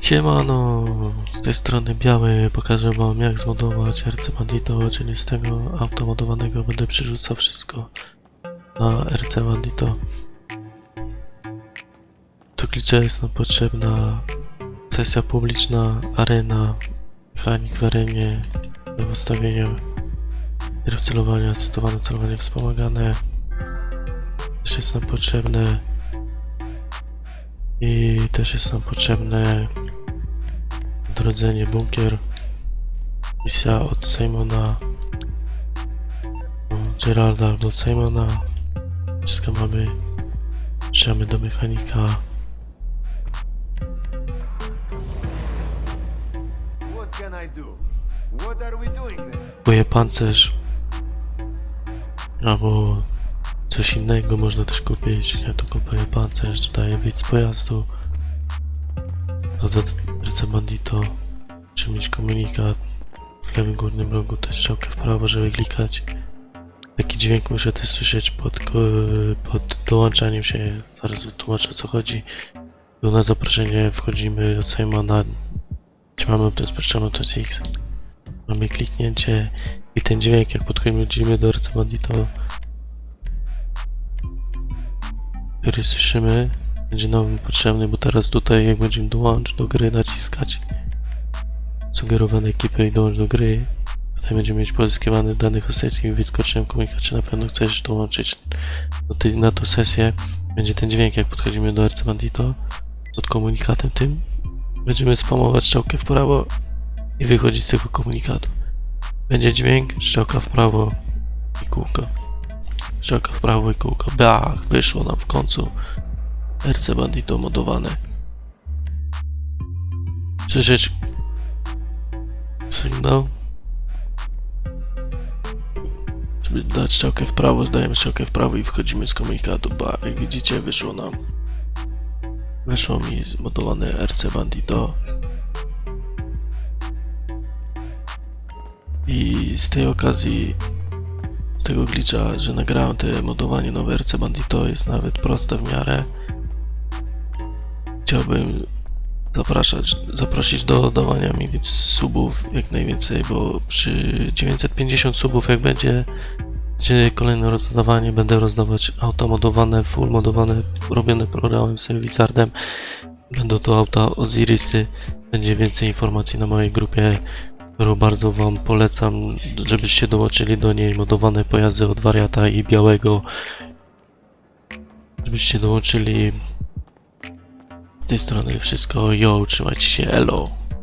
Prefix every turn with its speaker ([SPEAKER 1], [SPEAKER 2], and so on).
[SPEAKER 1] Siemano, z tej strony Biały, pokażę wam jak zmodować RC Bandito, czyli z tego automodowanego będę przerzucał wszystko na RC Bandito. Do klicza jest nam potrzebna sesja publiczna, arena, mechanik w arenie, w ustawieniu, tryb celowania, testowane celowanie wspomagane. Też jest nam potrzebne i też jest nam potrzebne odrodzenie bunkier. Misja od Simona, od Geralda albo Simona. Wszystko mamy. Przyjamy do mechanika. Kupuję pancerz. Albo coś innego można też kupić. Ja tu kupuję pancerz, dodaję widz pojazdu. To RC Bandito. Trzeba mieć komunikat. W lewym górnym rogu też strzałkę w prawo, żeby klikać. Taki dźwięk muszę też słyszeć pod, pod dołączaniem się. Zaraz wytłumaczę co chodzi. Tu na zaproszenie wchodzimy od Simona. Trzymamy to jest puszczamy to jest X. Mamy kliknięcie i ten dźwięk, jak podchodzimy do RC Bandito, który słyszymy, będzie nam potrzebny, bo teraz tutaj, jak będziemy dołączyć do gry, naciskać sugerowane ekipy i dołącz do gry, tutaj będziemy mieć pozyskiwane danych o sesji i wyskoczyłem komunikat, czy na pewno chcesz dołączyć do tej, na tą sesję. Będzie ten dźwięk, jak podchodzimy do RC Bandito, pod komunikatem tym. Będziemy spamować strzałkę w prawo i wychodzić z tego komunikatu. Będzie dźwięk, strzałka w prawo i kółko. Strzałka w prawo i kółko. Bach, wyszło nam w końcu. RC Bandito modowane. Słyszeć sygnał. Żeby dać strzałkę w prawo, dajemy strzałkę w prawo i wchodzimy z komunikatu. Ba, jak widzicie, wyszło nam. Wyszło mi zmodowane RC Bandito. I z tej okazji, z tego glitcha, że nagrałem te modowanie nowe RC Bandito jest nawet proste w miarę. Chciałbym zapraszać, zaprosić do dawania mi więc subów jak najwięcej, bo przy 950 subów jak będzie, będzie kolejne rozdawanie, będę rozdawać auta modowane, full modowane, robione programem sobie Wizardem. Będą to auta Osirisy, będzie więcej informacji na mojej grupie którą bardzo Wam polecam, żebyście dołączyli do niej modowane pojazdy od wariata i białego. Żebyście dołączyli z tej strony wszystko. Yo, trzymajcie się, elo.